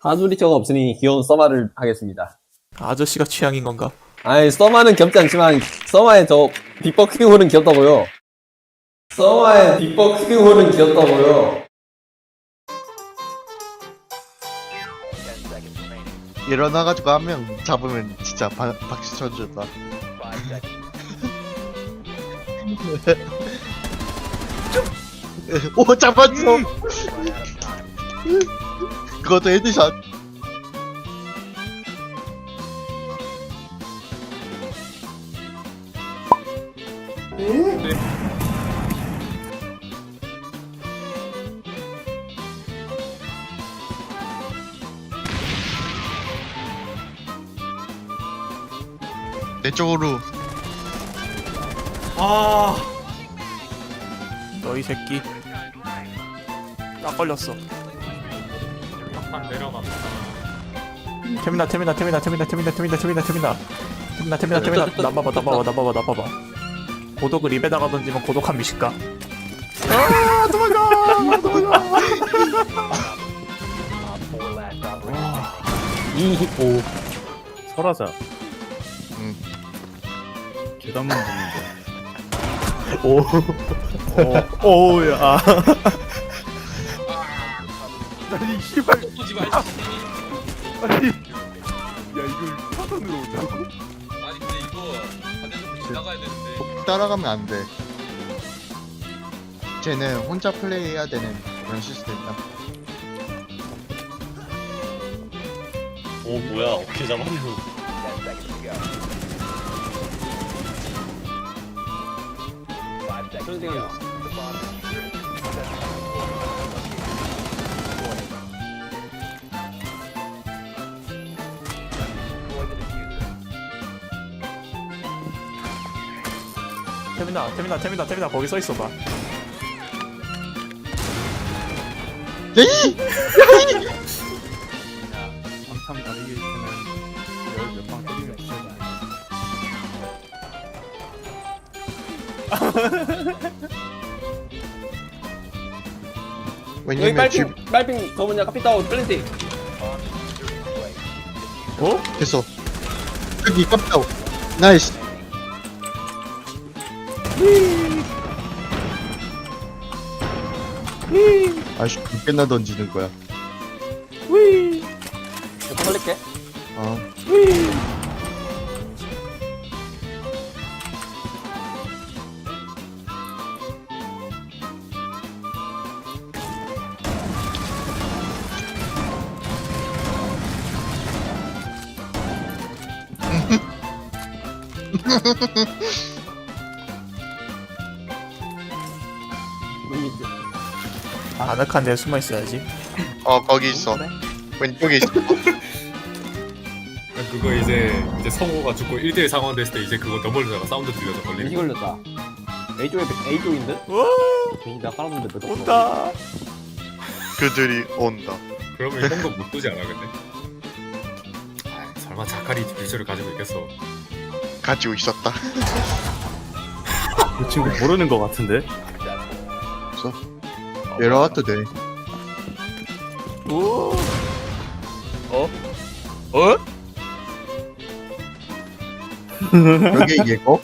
하두리처가 없으니 귀여운 써마를 하겠습니다. 아저씨가 취향인 건가? 아니, 써마는 귀엽지 않지만, 써마의 저, 빅버킹 홀은 귀엽다고요. 써마의 빅버킹 홀은 귀엽다고요. 일어나가지고 한 명 잡으면 진짜 바, 박수 쳐준다. 오 잡았어. 그것도 헤드샷. 내 쪽으로 아. 너희 새끼. 딱 걸렸어. 한 내려간다. 태민아, 태민아, 태민아, 태민아, 태민아, 태민아, 태민아, 태민아. 태민아, 태민아, 태민아. 나 봐봐, 나 봐봐, 나 봐봐, 나 봐봐. 고독을 입에다가 던지면 고독한 미식가. 아, 도망가! 도망가! 이, 오. 설하자. 응. 계단문 보는데. 오. 오. 오야. 아. 아니 씨발. 쏘지 말지. 아니. 야 이걸 사선으로 온다고? 아니 근데 이거 반대쪽으로 지나가야 되는데. 따라가면 안 돼. 쟤는 혼자 플레이해야 되는 그런 시스템이다. 오 뭐야 어떻게 잡았노 그런 생각 태민아, 태민아, 태민아, 태민아, 거기 서 있어봐. 예이! 열몇방 때리면. 여기 왜냐면 쥐 빨핑, 빨핑, 저 뭐냐, 카피타워, 플랜팅. 어? 됐어. 여기 깜짝. 나이스. 아씨, 꽤나 던지는 거야. 저 살릴게. 어. 아늑한 데 숨어 있어야지. 어, 거기 있어. 왼쪽에 있어. 그거 이제 이제 성우가 죽고 1대1 상황 됐을 때 이제 그거 넘어지다가 사운드 들려서 이 걸리는. 걸렸다. A 쪽에, A 쪽인 듯? 와, 괜히 나 깔아놓는데 몇 온다. 그들이 온다. 그러면 형도 못 뜨지 않아 근데? 아, 설마 자카리 디퓨저를 가지고 있겠어? 가지고 있었다. 그 친구 모르는 거 같은데. 내려와도 돼. 오. 여기 얘고